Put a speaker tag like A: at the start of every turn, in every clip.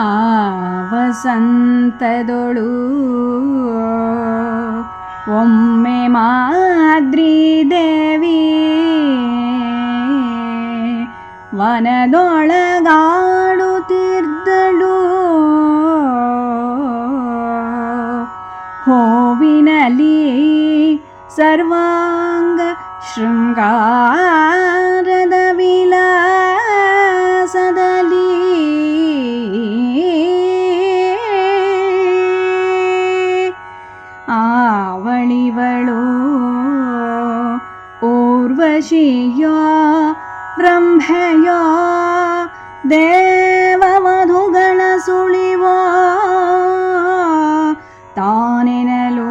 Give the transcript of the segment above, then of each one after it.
A: ಆ ವಸಂತದೊಳು ಒಮ್ಮೆ ಮಾದ್ರಿ ದೇವಿ ವನದೊಳಗಾಡುತ್ತಿದ್ದಳು ಹೂವಿನಲ್ಲಿ ಸರ್ವಾಂಗ ಶೃಂಗಾರದ ಊರ್ವಶಿಯೋ ಬ್ರಹ್ಮೆಯೋ ದೇವವಧುಗಳ ಸುಳಿವೋ ತಾನೆನಲು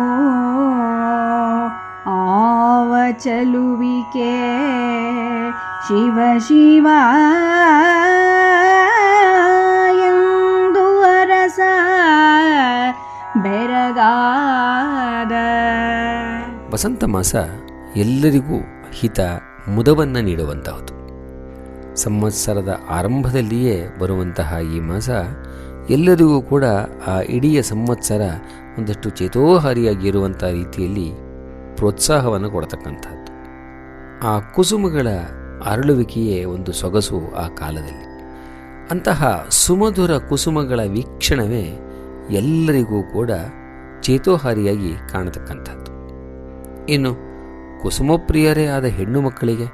A: ಆವ ಚಲುವಿಕೆ ಶಿವ ಶಿವ ಎಂದು ಅರಸ ಬೆರಗಾದ
B: ವಸಂತ ಮಾಸ ಎಲ್ಲರಿಗೂ ಹಿತ ಮುದವನ್ನು ನೀಡುವಂತಹದ್ದು ಸಂವತ್ಸರದ ಆರಂಭದಲ್ಲಿಯೇ ಬರುವಂತಹ ಈ ಮಾಸ ಎಲ್ಲರಿಗೂ ಕೂಡ ಆ ಇಡೀ ಸಂವತ್ಸರ ಒಂದಷ್ಟು ಚೇತೋಹಾರಿಯಾಗಿರುವಂಥ ರೀತಿಯಲ್ಲಿ ಪ್ರೋತ್ಸಾಹವನ್ನು ಕೊಡತಕ್ಕಂಥದ್ದು ಆ ಕುಸುಮಗಳ ಅರಳುವಿಕೆಯೇ ಒಂದು ಸೊಗಸು ಆ ಕಾಲದಲ್ಲಿ. ಅಂತಹ ಸುಮಧುರ ಕುಸುಮಗಳ ವೀಕ್ಷಣವೇ ಎಲ್ಲರಿಗೂ ಕೂಡ ಚೇತೋಹಾರಿಯಾಗಿ ಕಾಣತಕ್ಕಂಥದ್ದು ಇನ್ನು ಕುಸುಮಪ್ರಿಯರೇ ಆದ ಹೆಣ್ಣು ಮಕ್ಕಳಿಗೆ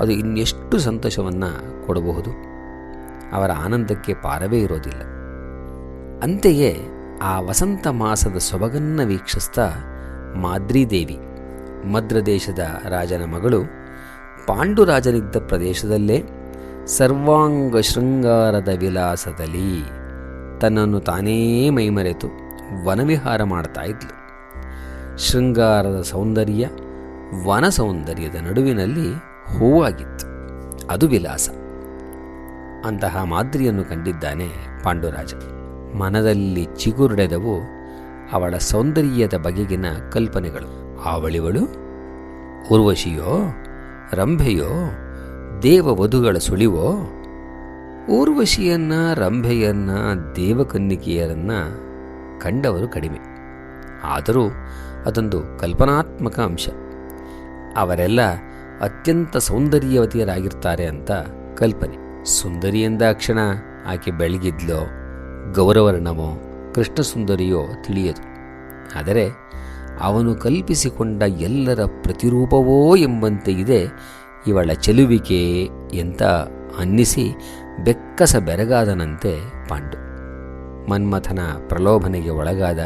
B: ಅದು ಇನ್ನೆಷ್ಟು ಸಂತೋಷವನ್ನು ಕೊಡಬಹುದು? ಅವರ ಆನಂದಕ್ಕೆ ಪಾರವೇ ಇರೋದಿಲ್ಲ. ಅಂತೆಯೇ ಆ ವಸಂತ ಮಾಸದ ಸೊಬಗನ್ನು ವೀಕ್ಷಿಸ್ತಾ ಮಾದ್ರಿದೇವಿ ಮದ್ರದೇಶದ ರಾಜನ ಮಗಳು, ಪಾಂಡುರಾಜನಿದ್ದ ಪ್ರದೇಶದಲ್ಲೇ ಸರ್ವಾಂಗ ಶೃಂಗಾರದ ವಿಲಾಸದಲ್ಲಿ ತನ್ನನ್ನು ತಾನೇ ಮೈಮರೆತು ವನವಿಹಾರ ಮಾಡ್ತಾ ಇದ್ಲು. ಶೃಂಗಾರದ ಸೌಂದರ್ಯ ವನ ಸೌಂದರ್ಯದ ನಡುವಿನಲ್ಲಿ ಹೂವಾಗಿತ್ತು. ಅದು ವಿಲಾಸ. ಅಂತಹ ಮಾದರಿಯನ್ನು ಕಂಡಿದ್ದಾನೆ ಪಾಂಡುರಾಜ. ಮನದಲ್ಲಿ ಚಿಗುರುಡೆದವು ಅವಳ ಸೌಂದರ್ಯದ ಬಗೆಗಿನ ಕಲ್ಪನೆಗಳು. ಅವಳಿವಳು ಊರ್ವಶಿಯೋ ರಂಭೆಯೋ, ದೇವವಧುಗಳ ಸುಳಿವೋ ಊರ್ವಶಿಯನ್ನ ರಂಭೆಯನ್ನ, ದೇವಕನ್ನಿಕೆಯರನ್ನ ಕಂಡವರು ಕಡಿಮೆ. ಆದರೂ ಅದೊಂದು ಕಲ್ಪನಾತ್ಮಕ ಅಂಶ. ಅವರೆಲ್ಲ ಅತ್ಯಂತ ಸೌಂದರ್ಯವತಿಯರಾಗಿರ್ತಾರೆ ಅಂತ ಕಲ್ಪನೆ. ಸುಂದರಿ ಎಂದಾಕ್ಷಣ ಆಕೆ ಬೆಳಗಿದ್ಲೋ, ಗೌರವರ್ಣವೋ ಕೃಷ್ಣ ಸುಂದರಿಯೋ ತಿಳಿಯದು. ಆದರೆ ಅವನು ಕಲ್ಪಿಸಿಕೊಂಡ ಎಲ್ಲರ ಪ್ರತಿರೂಪವೋ ಎಂಬಂತೆ ಇದೆ ಇವಳ ಚೆಲುವಿಕೆ ಎಂತ ಅನ್ನಿಸಿ ಬೆಕ್ಕಸ ಬೆರಗಾದನಂತೆ ಪಾಂಡು. ಮನ್ಮಥನ ಪ್ರಲೋಭನೆಗೆ ಒಳಗಾದ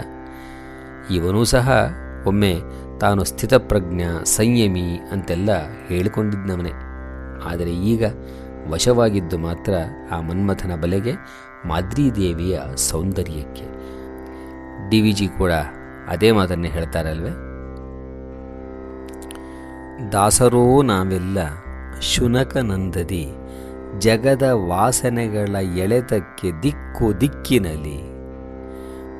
B: ಇವನೂ ಸಹ ಒಮ್ಮೆ ತಾನು ಸ್ಥಿತಪ್ರಜ್ಞ, ಸಂಯಮಿ ಅಂತೆಲ್ಲ ಹೇಳಿಕೊಂಡಿದ್ದವನೇ. ಆದರೆ ಈಗ ವಶವಾಗಿದ್ದು ಮಾತ್ರ ಆ ಮನ್ಮಥನ ಬಲೆಗೆ ಮಾದ್ರಿದೇವಿಯ ಸೌಂದರ್ಯಕ್ಕೆ. ಡಿ ವಿ ಜಿ ಕೂಡ ಅದೇ ಮಾತನ್ನೇ ಹೇಳ್ತಾರಲ್ವೇ? ದಾಸರೋ ನಾವೆಲ್ಲ ಶುನಕ ನಂದದಿ, ಜಗದ ವಾಸನೆಗಳ ಎಳೆತಕ್ಕೆ ದಿಕ್ಕು ದಿಕ್ಕಿನಲ್ಲಿ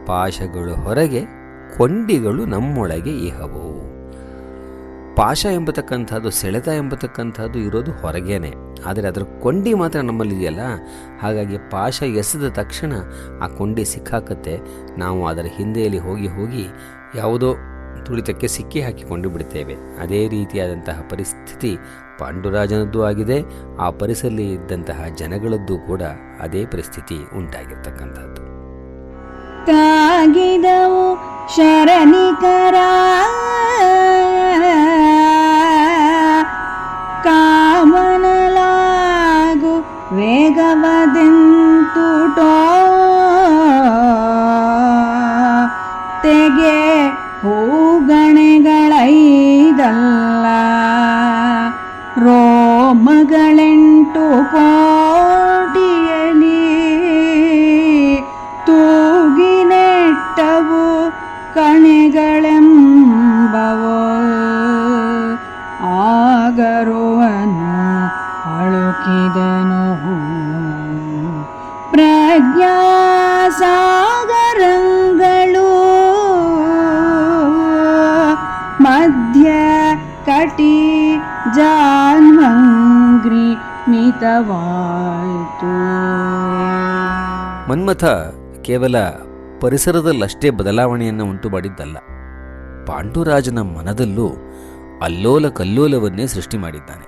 B: ಪಾಶಗಳು ಹೊರಗೆ ಕೊಂಡಿಗಳು ನಮ್ಮೊಳಗೆ ಇಹವು. ಪಾಶ ಎಂಬತಕ್ಕಂಥದ್ದು, ಸೆಳೆತ ಎಂಬತಕ್ಕಂಥದ್ದು ಇರೋದು ಹೊರಗೇನೆ. ಆದರೆ ಅದರ ಕೊಂಡಿ ಮಾತ್ರ ನಮ್ಮಲ್ಲಿದೆಯಲ್ಲ ಹಾಗಾಗಿ ಪಾಶ ಎಸೆದ ತಕ್ಷಣ ಆ ಕೊಂಡಿ ಸಿಕ್ಕಾಕತ್ತೆ. ನಾವು ಅದರ ಹಿಂದೆಯಲ್ಲಿ ಹೋಗಿ ಹೋಗಿ ಯಾವುದೋ ತುಳಿತಕ್ಕೆ ಸಿಕ್ಕಿ ಹಾಕಿಕೊಂಡು ಬಿಡ್ತೇವೆ. ಅದೇ ರೀತಿಯಾದಂತಹ ಪರಿಸ್ಥಿತಿ ಪಾಂಡುರಾಜನದ್ದು ಆಗಿದೆ. ಆ ಪರಿಸರಲ್ಲಿ ಇದ್ದಂತಹ ಜನಗಳದ್ದು ಕೂಡ ಅದೇ ಪರಿಸ್ಥಿತಿ ಉಂಟಾಗಿರ್ತಕ್ಕಂಥದ್ದು.
A: ತಾಗಿದವು ಶರಣಿಕರ ಮಿತವಾಯಿತು
B: ಮನ್ಮಥ ಕೇವಲ ಪರಿಸರದಲ್ಲಷ್ಟೇ ಬದಲಾವಣೆಯನ್ನು ಉಂಟು ಮಾಡಿದ್ದಲ್ಲ ಪಾಂಡುರಾಜನ ಮನದಲ್ಲೂ ಅಲ್ಲೋಲ ಕಲ್ಲೋಲವನ್ನೇ ಸೃಷ್ಟಿ ಮಾಡಿದ್ದಾನೆ.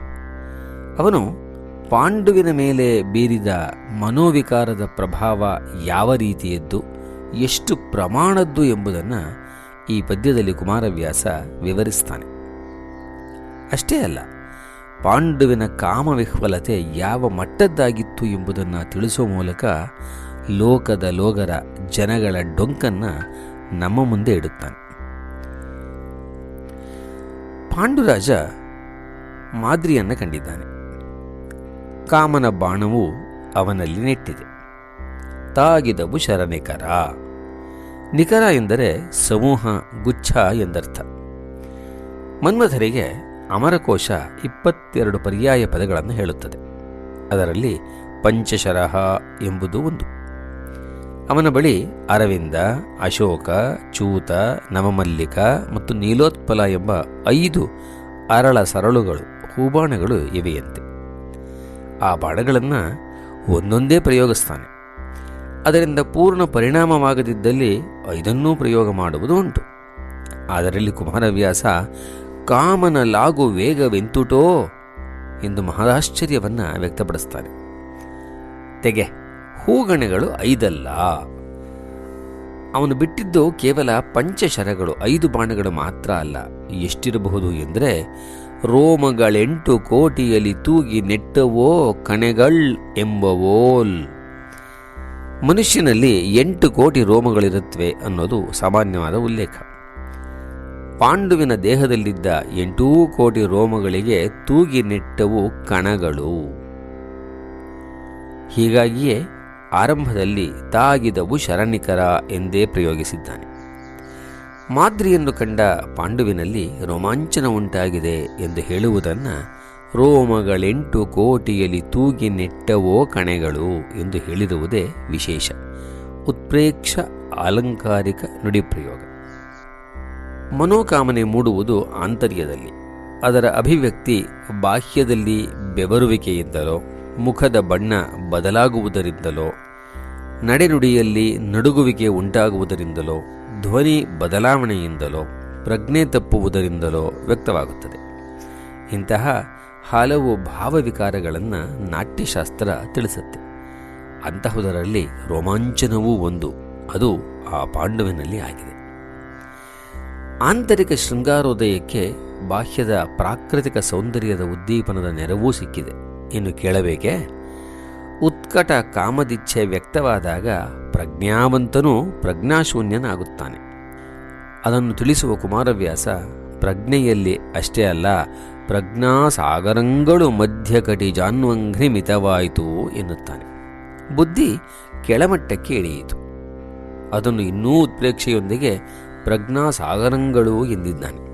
B: ಅವನು ಪಾಂಡುವಿನ ಮೇಲೆ ಬೀರಿದ ಮನೋವಿಕಾರದ ಪ್ರಭಾವ ಯಾವ ರೀತಿಯದ್ದು, ಎಷ್ಟು ಪ್ರಮಾಣದ್ದು ಎಂಬುದನ್ನು ಈ ಪದ್ಯದಲ್ಲಿ ಕುಮಾರವ್ಯಾಸ ವಿವರಿಸ್ತಾನೆ. ಅಷ್ಟೇ ಅಲ್ಲ ಪಾಂಡುವಿನ ಕಾಮವಿಹ್ವಲತೆ ಯಾವ ಮಟ್ಟದ್ದಾಗಿತ್ತು ಎಂಬುದನ್ನು ತಿಳಿಸುವ ಮೂಲಕ ಲೋಕದ ಲೋಗರ ಜನಗಳ ಡೊಂಕನ್ನು ನಮ್ಮ ಮುಂದೆ ಇಡುತ್ತಾನೆ. ಪಾಂಡುರಾಜ ಮಾದ್ರಿಯನ್ನು ಕಂಡಿದ್ದಾನೆ. ಕಾಮನ ಬಾಣವು ಅವನಲ್ಲಿ ನೆಟ್ಟಿದೆ. ತಾಗಿದವು ಶರನಿಕರ ನಿಖರ ಎಂದರೆ ಸಮೂಹ, ಗುಚ್ಛ ಎಂದರ್ಥ. ಮನ್ಮಥರಿಗೆ ಅಮರಕೋಶ ಇಪ್ಪತ್ತೆರಡು ಪರ್ಯಾಯ ಪದಗಳನ್ನು ಹೇಳುತ್ತದೆ. ಅದರಲ್ಲಿ ಪಂಚಶರಹ ಎಂಬುದು ಒಂದು. ಅವನ ಬಳಿ ಅರವಿಂದ, ಅಶೋಕ, ಚೂತ, ನವಮಲ್ಲಿಕ ಮತ್ತು ನೀಲೋತ್ಪಲ ಎಂಬ ಐದು ಅರಳ ಸರಳುಗಳು, ಹೂಬಾಣಗಳು ಇವೆಯಂತೆ. ಆ ಬಾಣಗಳನ್ನು ಒಂದೊಂದೇ ಪ್ರಯೋಗಿಸ್ತಾನೆ. ಅದರಿಂದ ಪೂರ್ಣ ಪರಿಣಾಮವಾಗದಿದ್ದಲ್ಲಿ ಐದನ್ನೂ ಪ್ರಯೋಗ ಮಾಡುವುದು ಉಂಟು. ಅದರಲ್ಲಿ ಕುಮಾರವ್ಯಾಸ ಕಾಮನ ಲಾಗು ವೇಗವೆಂತುಟೋ ಎಂದು ಮಹದಾಶ್ಚರ್ಯವನ್ನು ವ್ಯಕ್ತಪಡಿಸ್ತಾರೆ. ತೆಗೆ, ಹೂಗಣೆಗಳು ಐದಲ್ಲ. ಅವನು ಬಿಟ್ಟಿದ್ದು ಕೇವಲ ಪಂಚಶರಗಳು, ಐದು ಬಾಣಗಳು ಮಾತ್ರ ಅಲ್ಲ. ಎಷ್ಟಿರಬಹುದು ಎಂದರೆ, ರೋಮಗಳೆಂಟು ಕೋಟಿಯಲ್ಲಿ ತೂಗಿ ನೆಟ್ಟವೋ ಕಣೆಗಳ್ ಎಂಬವೋಲ್. ಮನುಷ್ಯನಲ್ಲಿ ಎಂಟು ಕೋಟಿ ರೋಮಗಳಿರುತ್ತವೆ ಅನ್ನೋದು ಸಾಮಾನ್ಯವಾದ ಉಲ್ಲೇಖ. ಪಾಂಡುವಿನ ದೇಹದಲ್ಲಿದ್ದ ಎಂಟೂ ಕೋಟಿ ರೋಮಗಳಿಗೆ ತೂಗಿ ನೆಟ್ಟವು ಕಣಗಳು. ಹೀಗಾಗಿಯೇ ಆರಂಭದಲ್ಲಿ ತಾಗಿದವು ಶರಣಿಕರ ಎಂದೇ ಪ್ರಯೋಗಿಸಿದ್ದಾನೆ. ಮಾದ್ರಿಯನ್ನು ಕಂಡ ಪಾಂಡುವಿನಲ್ಲಿ ರೋಮಾಂಚನ ಉಂಟಾಗಿದೆ ಎಂದು ಹೇಳುವುದನ್ನು ರೋಮಗಳೆಂಟು ಕೋಟಿಯಲ್ಲಿ ತೂಗಿ ನೆಟ್ಟವೋ ಕಣೆಗಳು ಎಂದು ಹೇಳಿರುವುದೇ ವಿಶೇಷ. ಉತ್ಪ್ರೇಕ್ಷ ಅಲಂಕಾರಿಕ ನುಡಿಪ್ರಯೋಗ. ಮನೋಕಾಮನೆ ಮೂಡುವುದು ಆಂತರ್ಯದಲ್ಲಿ. ಅದರ ಅಭಿವ್ಯಕ್ತಿ ಬಾಹ್ಯದಲ್ಲಿ ಬೆವರುವಿಕೆಯಿಂದಲೋ, ಮುಖದ ಬಣ್ಣ ಬದಲಾಗುವುದರಿಂದಲೋ, ನಡೆನುಡಿಯಲ್ಲಿ ನಡುಗುವಿಕೆ ಉಂಟಾಗುವುದರಿಂದಲೋ, ಧ್ವನಿ ಬದಲಾವಣೆಯಿಂದಲೋ, ಪ್ರಜ್ಞೆ ತಪ್ಪುವುದರಿಂದಲೋ ವ್ಯಕ್ತವಾಗುತ್ತದೆ. ಇಂತಹ ಹಲವು ಭಾವವಿಕಾರಗಳನ್ನು ನಾಟ್ಯಶಾಸ್ತ್ರ ತಿಳಿಸುತ್ತೆ. ಅಂತಹುದರಲ್ಲಿ ರೋಮಾಂಚನವೂ ಒಂದು. ಅದು ಆ ಪಾಂಡವಿನಲ್ಲಿ ಆಗಿದೆ. ಆಂತರಿಕ ಶೃಂಗಾರೋದಯಕ್ಕೆ ಬಾಹ್ಯದ ಪ್ರಾಕೃತಿಕ ಸೌಂದರ್ಯದ ಉದ್ದೀಪನದ ನೆರವೂ ಸಿಕ್ಕಿದೆ. ಇನ್ನು ಕೇಳಬೇಕೆ? ಉತ್ಕಟ ಕಾಮದಿಚ್ಛೆ ವ್ಯಕ್ತವಾದಾಗ ಪ್ರಜ್ಞಾವಂತನೂ ಪ್ರಜ್ಞಾಶೂನ್ಯನಾಗುತ್ತಾನೆ. ಅದನ್ನು ತಿಳಿಸುವ ಕುಮಾರವ್ಯಾಸ, ಪ್ರಜ್ಞೆಯಲ್ಲಿ ಅಷ್ಟೇ ಅಲ್ಲ, ಪ್ರಜ್ಞಾಸಾಗರಂಗಳು ಮಧ್ಯಕಟಿ ಜಾನ್ವಂಘ್ರಿ ಮಿತವಾಯಿತು ಎನ್ನುತ್ತಾನೆ. ಬುದ್ಧಿ ಕೆಳಮಟ್ಟಕ್ಕೆ ಇಳಿಯಿತು ಅದನ್ನು ಇನ್ನೂ ಉತ್ಪ್ರೇಕ್ಷೆಯೊಂದಿಗೆ ಪ್ರಜ್ಞಾಸಾಗರಂಗಳು ಎಂದಿದ್ದಾನೆ.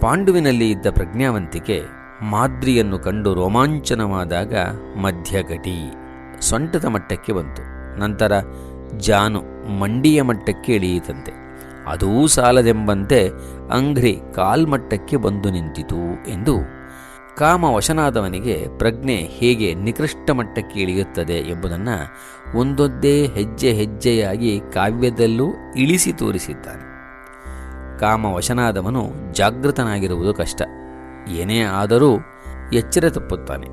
B: ಪಾಂಡುವಿನಲ್ಲಿ ಇದ್ದ ಪ್ರಜ್ಞಾವಂತಿಕೆ ಮಾದ್ರಿಯನ್ನು ಕಂಡು ರೋಮಾಂಚನವಾದಾಗ ಮಧ್ಯಗಟಿ ಸೊಂಟದ ಮಟ್ಟಕ್ಕೆ ಬಂತು. ನಂತರ ಜಾನು ಮಂಡಿಯ ಮಟ್ಟಕ್ಕೆ ಇಳಿಯಿತಂತೆ. ಅದೂ ಸಾಲದೆಂಬಂತೆ ಅಂಗ್ರಿ ಕಾಲ್ಮಟ್ಟಕ್ಕೆ ಬಂದು ನಿಂತಿತು ಎಂದು ಕಾಮವಶನಾದವನಿಗೆ ಪ್ರಜ್ಞೆ ಹೇಗೆ ನಿಕೃಷ್ಟ ಮಟ್ಟಕ್ಕೆ ಇಳಿಯುತ್ತದೆ ಎಂಬುದನ್ನು ಒಂದೊಂದೇ ಹೆಜ್ಜೆ ಹೆಜ್ಜೆಯಾಗಿ ಕಾವ್ಯದಲ್ಲೂ ಇಳಿಸಿ ತೋರಿಸಿದ್ದಾನೆ. ಕಾಮ ವಶನಾದವನು ಜಾಗೃತನಾಗಿರುವುದು ಕಷ್ಟ. ಏನೇ ಆದರೂ ಎಚ್ಚರ ತಪ್ಪುತ್ತಾನೆ.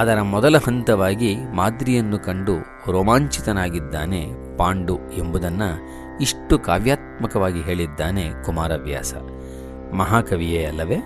B: ಅದರ ಮೊದಲ ಹಂತವಾಗಿ ಮಾದ್ರಿಯನ್ನು ಕಂಡು ರೋಮಾಂಚಿತನಾಗಿದ್ದಾನೆ ಪಾಂಡು ಎಂಬುದನ್ನು ಇಷ್ಟು ಕಾವ್ಯಾತ್ಮಕವಾಗಿ ಹೇಳಿದ್ದಾನೆ ಕುಮಾರವ್ಯಾಸ. ಮಹಾಕವಿಯೇ ಅಲ್ಲವೇ?